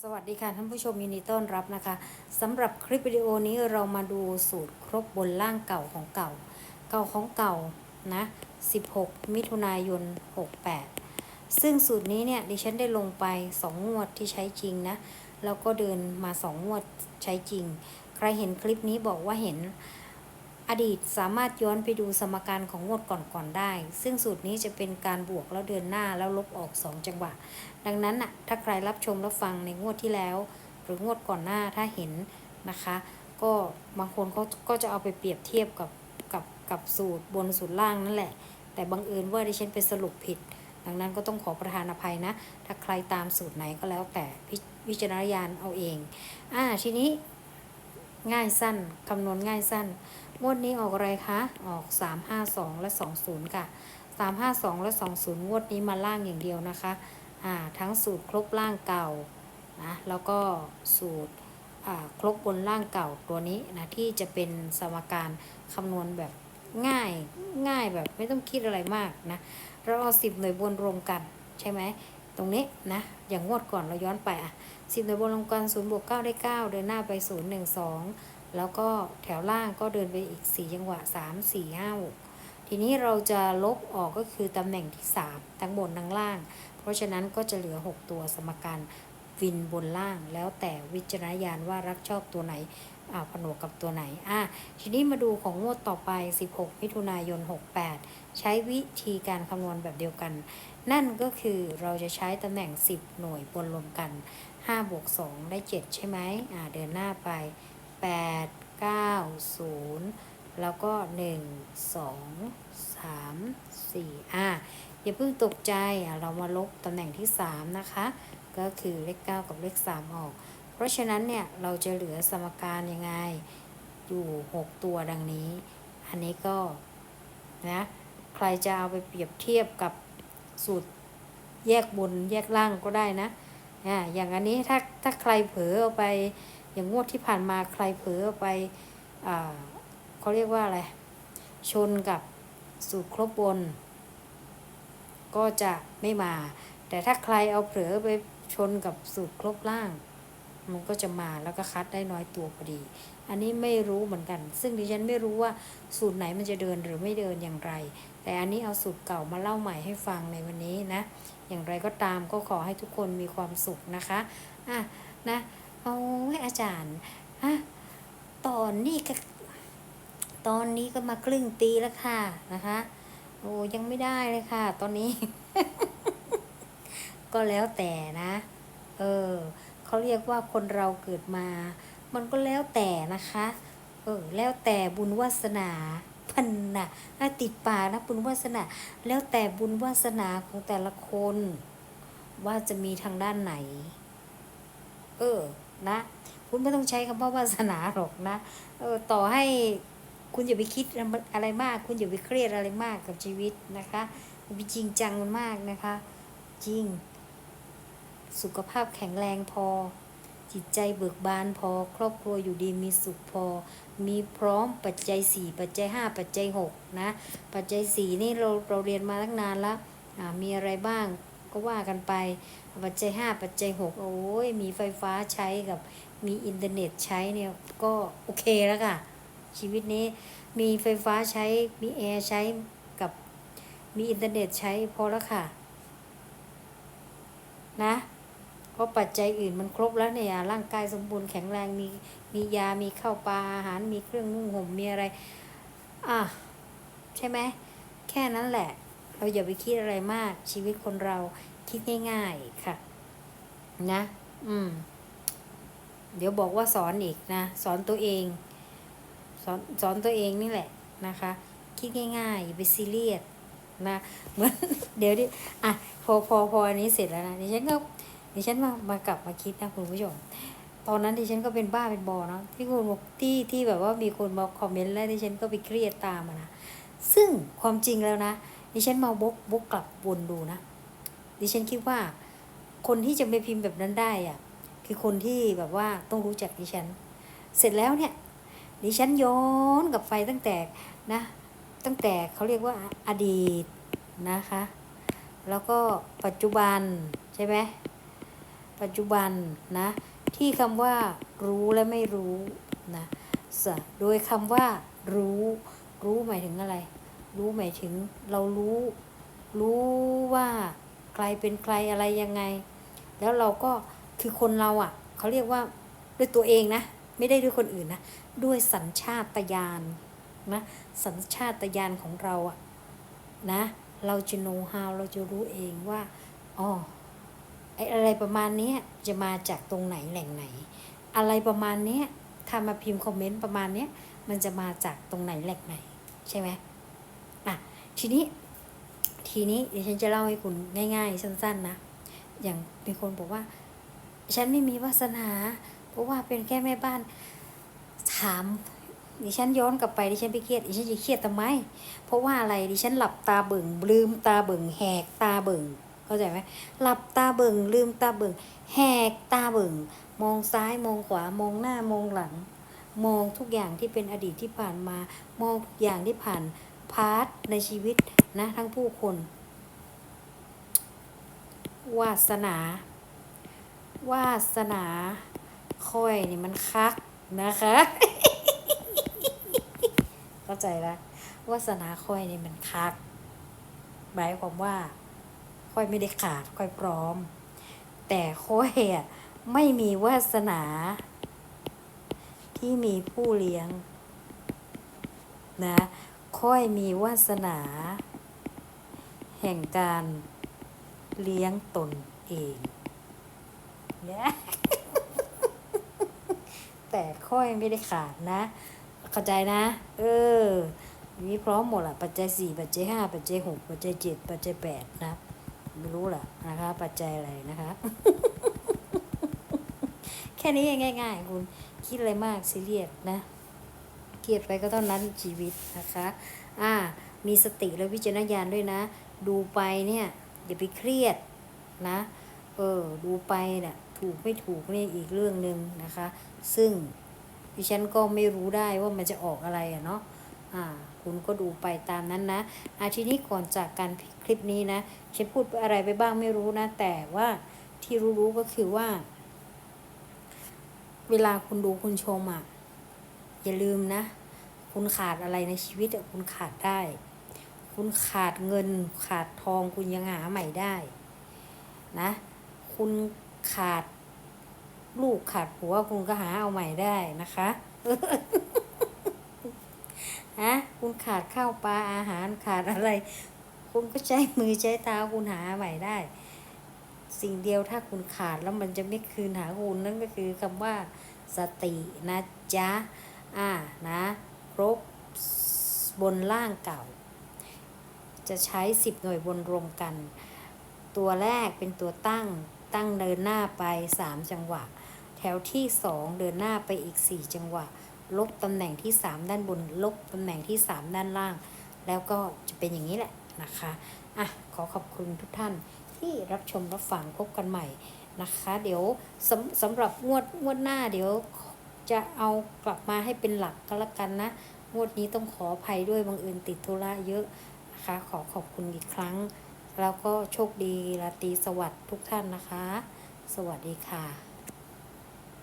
สวัสดีค่ะท่านผู้ชมยินดีต้อนรับนะคะสำหรับคลิปวิดีโอนี้เรามาดูสูตรครบบนล่างเก่าของเก่า เก่าของเก่านะ16 มิถุนายน 68 ซึ่งสูตรนี้เนี่ยดิฉันได้ลงไป 2 งวดที่ใช้จริงนะแล้วก็เดินมา 2 งวดใช้จริง ใครเห็นคลิปนี้บอกว่าเห็น อดีตสามารถย้อนไปดูสมการของงวดก่อนๆได้ ซึ่งสูตรนี้จะเป็นการบวกแล้วเดินหน้าแล้วลบออก 2 จังหวะ ดังนั้นน่ะถ้าใครรับชมรับฟังในงวดที่แล้ว หรืองวดก่อนหน้าถ้าเห็นนะคะ ก็บางคนเขาก็จะเอาไปเปรียบเทียบกับกับกับสูตรบนสูตรล่างนั่นแหละ แต่บังเอิญว่าดิฉันไปสรุปผิด ดังนั้นก็ต้องขอประทานอภัยนะ ถ้าใครตามสูตรไหนก็แล้วแต่พิวิจารณญาณเอาเองอ่าทีนี้ง่ายสั้นคำนวณง่ายสั้น งวดนี้ออกอะไรคะ ออก 352 และ 20 ค่ะ 352 และ 20 งวดนี้มาล่างอย่างเดียวนะคะ อ่า ทั้งสูตรครบล่างเก่านะ แล้วก็สูตร อ่า ครบบนล่างเก่าตัวนี้นะ ที่จะเป็นสมการคำนวณแบบง่าย ง่ายแบบไม่ต้องคิดอะไรมากนะ เราเอาสิบหน่วยบนรวมกันใช่ไหม ตรงนี้นะ อย่างงวดก่อนเราย้อนไปอะสิบหน่วยบนรวมกันศูนย์บวกเก้าได้เก้าเดินหน้าไปศูนย์หนึ่งสอง แล้วก็แถวล่างก็เดินไปอีก 4 จังหวะ 3 4 5 6 ทีนี้เราจะลบออกก็คือตำแหน่งที่ 3 ทั้งบนทั้งล่าง เพราะฉะนั้นก็จะเหลือ 6 ตัวสมการวินบนล่างแล้วแต่วิจารณญาณว่ารักชอบตัวไหนอ่าผนวกกับตัวไหนอะทีนี้มาดูของงวดต่อไป 16 มิถุนายน 68 ใช้วิธีการคำนวณแบบเดียวกัน นั่นก็คือเราจะใช้ตำแหน่ง 10 หน่วยบนรวมกัน5บวก2ได้ 7 ใช่ไหมอ่าเดินหน้าไป 8 9 0 แล้วก็ 1 2 3 4อะอย่าเพิ่งตกใจอะเรามาลบตำแหน่งที่ 3 นะคะ ก็คือเลข 9 กับเลข 3 ออก เพราะฉะนั้นเนี่ยเราจะเหลือสมการยังไง อยู่ 6 ตัวดังนี้ อันนี้ก็นะใครจะเอาไปเปรียบเทียบกับสูตรแยกบนแยกล่างก็ได้นะอ่าอย่างอันนี้ถ้าถ้าใครเผลอเอาไป อย่างงวดที่ผ่านมาใครเผลอไปเขาเรียกว่าอะไร ชนกับสูตรครบบน ก็จะไม่มา แต่ถ้าใครเอาเผลอไปชนกับสูตรครบล่าง มันก็จะมาแล้วก็คัดได้น้อยตัวพอดี อันนี้ไม่รู้เหมือนกัน ซึ่งดิฉันไม่รู้ว่าสูตรไหนมันจะเดินหรือไม่เดินอย่างไร แต่อันนี้เอาสูตรเก่ามาเล่าใหม่ให้ฟังในวันนี้นะ อย่างไรก็ตามก็ขอให้ทุกคนมีความสุขนะคะ อะนะ โอ้ยอาจารย์อะตอนนี้ก็ตอนนี้ก็มาครึ่งตีแล้วค่ะนะคะ โอ้ยังไม่ได้เลยค่ะ ตอนนี้ ก็แล้วแต่นะ เออเขาเรียกว่าคนเราเกิดมา มันก็แล้วแต่นะคะ เออ แล้วแต่บุญวาสนาพันนะ่ะติดปากนะบุญวาสนา แล้วแต่บุญวาสนาของแต่ละคน ว่าจะมีทางด้านไหน เออ นะ คุณไม่ต้องใช้คำว่าวาสนาหรอกนะเออต่อให้คุณอย่าไปคิดอะไรมาก คุณอย่าไปเครียดอะไรมากกับชีวิตนะคะอย่าไปจริงจังมันมากนะคะ จริง สุขภาพแข็งแรงพอ จิตใจเบิกบานพอ ครอบครัวอยู่ดีมีสุขพอ มีพร้อมปัจจัยสี่ปัจจัยห้าปัจจัยหกนะ ปัจจัยสี่นี่เราเราเรียนมาตั้งนานแล้วมีอะไรบ้าง ก็ว่ากันไป ปัจจัยห้าปัจจัยหกโอ้ยมีไฟฟ้าใช้กับมีอินเทอร์เน็ตใช้เนี่ยก็โอเคแล้วค่ะ ชีวิตนี้มีไฟฟ้าใช้มีแอร์ใช้กับมีอินเทอร์เน็ตใช้พอแล้วค่ะ นะเพราะปัจจัยอื่นมันครบแล้วเนี่ยร่างกายสมบูรณ์แข็งแรงมีมียามีข้าวปลาอาหารมีเครื่องนุ่งห่มมีอะไร อะ ใช่ไหม แค่นั้นแหละ เราอย่าไปคิดอะไรมากชีวิตคนเราคิดง่าย ๆค่ะ นะ อืม เดี๋ยวบอกว่าสอนอีกนะ สอนตัวเอง สอนสอนตัวเองนี่แหละนะคะ คิดง่ายๆอย่าไปซีเรียสนะเหมือนเดี๋ยวดิอะพอพอพออันนี้เสร็จแล้วนะดิฉันก็ดิฉันมามากลับมาคิดนะคุณผู้ชมตอนนั้นดิฉันก็เป็นบ้าเป็นบอเนาะที่คุณบอกที่ที่แบบว่ามีคนมาคอมเมนต์แล้วดิฉันก็ไปเครียดตามอะนะซึ่งความจริงแล้วนะ ดิฉันมาบกบกกลับวนดูนะ ดิฉันคิดว่า คนที่จะไปพิมพ์แบบนั้นได้อะคือคนที่แบบว่าต้องรู้จักดิฉัน เสร็จแล้วเนี่ย ดิฉันย้อนกลับไปตั้งแต่นะ ตั้งแต่เขาเรียกว่าอดีตนะคะ แล้วก็ปัจจุบันใช่ไหมปัจจุบันนะ ที่คำว่ารู้และไม่รู้นะโดยคำว่ารู้ รู้หมายถึงอะไร รู้หมายถึงเรารู้ รู้ว่าใครเป็นใครอะไรยังไง แล้วเราก็คือคนเราอะ่ะเขาเรียกว่าด้วยตัวเองนะ ไม่ได้ด้วยคนอื่นนะ ด้วยสัญชาตญาณนะสัญชาตญาณของเราอะนะ เราจะ know how เราจะรู้เองว่าอ๋อไออะไรประมาณนี้จะมาจากตรงไหนแหล่งไหน อะไรประมาณนี้ถ้ามาพิมพ์คอมเมนต์ประมาณนี้มันจะมาจากตรงไหนแหล่งไหน ใช่ไหม ทีนี้ ทีนี้เดี๋ยวฉันจะเล่าให้คุณง่าย ๆ สั้น ๆ นะ อย่างมีคนบอกว่า ฉันไม่มีวาสนา เพราะว่าเป็นแค่แม่บ้าน ถามดิฉันย้อนกลับไปดิฉันไปเครียดดิฉันจะเครียดทำไม เพราะว่าอะไรดิฉันหลับตาเบิ่งลืมตาเบิ่งแหกตาเบิ่งเข้าใจไหมหลับตาเบิ่งลืมตาเบิ่งแหกตาเบิ่งมองซ้ายมองขวามองหน้ามองหลัง มองทุกอย่างที่เป็นอดีตที่ผ่านมา มองทุกอย่างที่ผ่าน พาร์ทในชีวิตนะทั้งผู้คน วาสนา วาสนาค่อยนี่มันคักนะคะ เข้าใจละวาสนาค่อยนี่มันคักหมายความว่า ค่อยไม่ได้ขาดค่อยพร้อม แต่ค่อยอะไม่มีวาสนา ที่มีผู้เลี้ยง นะ ค่อยมีวาสนา แห่งการเลี้ยงตนเองเนี่ยแต่ค่อยไม่ได้ขาดนะ เข้าใจนะ เออมีพร้อมหมดละปัจจัยสี่ปัจจัยห้าปัจจัยหกปัจจัยเจ็ดปัจจัยแปดนะไม่รู้ล่ะนะคะ ปัจจัยอะไรนะคะ แค่นี้ง่ายๆ คุณคิดอะไรมากซีเรียสนะ เครียดไปก็เท่านั้นชีวิตนะคะอ่ามีสติและวิจารณญาณด้วยนะ ดูไปเนี่ยอย่าไปเครียดนะเออดูไปเนี่ยถูกไม่ถูกเนี่ยอีกเรื่องหนึ่งนะคะ ซึ่งดิฉันก็ไม่รู้ได้ว่ามันจะออกอะไรอะเนาะอ่าคุณก็ดูไปตามนั้นนะอาทีนี้ก่อนจากการคลิปนี้นะฉันพูดอะไรไปบ้างไม่รู้นะ แต่ว่าที่รู้ๆก็คือว่า เวลาคุณดูคุณชมอะ อย่าลืมนะ คุณขาดอะไรในชีวิตคุณขาดได้ คุณขาดเงินขาดทองคุณยังหาใหม่ได้นะ คุณขาดลูกขาดผัวคุณก็หาเอาใหม่ได้นะคะฮะคุณขาดข้าวปลาอาหารขาดอะไร คุณก็ใช้มือใช้เท้าคุณหาใหม่ได้ สิ่งเดียวถ้าคุณขาดแล้วมันจะไม่คืนหาคุณนั่นก็คือคำว่าสตินะจ๊ะ อ่านะครบบนล่างเก่า จะใช้ 10 หน่วยบนรวมกัน ตัวแรกเป็นตัวตั้งตั้งเดินหน้าไป 3 จังหวะ แถวที่ 2 เดินหน้าไปอีก 4 จังหวะ ลบตำแหน่งที่ 3 ด้านบน ลบตำแหน่งที่ 3 ด้านล่าง แล้วก็จะเป็นอย่างนี้แหละนะคะอะขอขอบคุณทุกท่านที่รับชมรับฟังพบกันใหม่นะคะ เดี๋ยวสำสำหรับงวดงวดหน้าเดี๋ยว จะเอากลับมาให้เป็นหลักก็แล้วกันนะ งวดนี้ต้องขออภัยด้วยบังเอิญติดธุระเยอะนะคะ ขอขอบคุณอีกครั้ง แล้วก็โชคดีราตรีสวัสดิ์ทุกท่านนะคะ สวัสดีค่ะ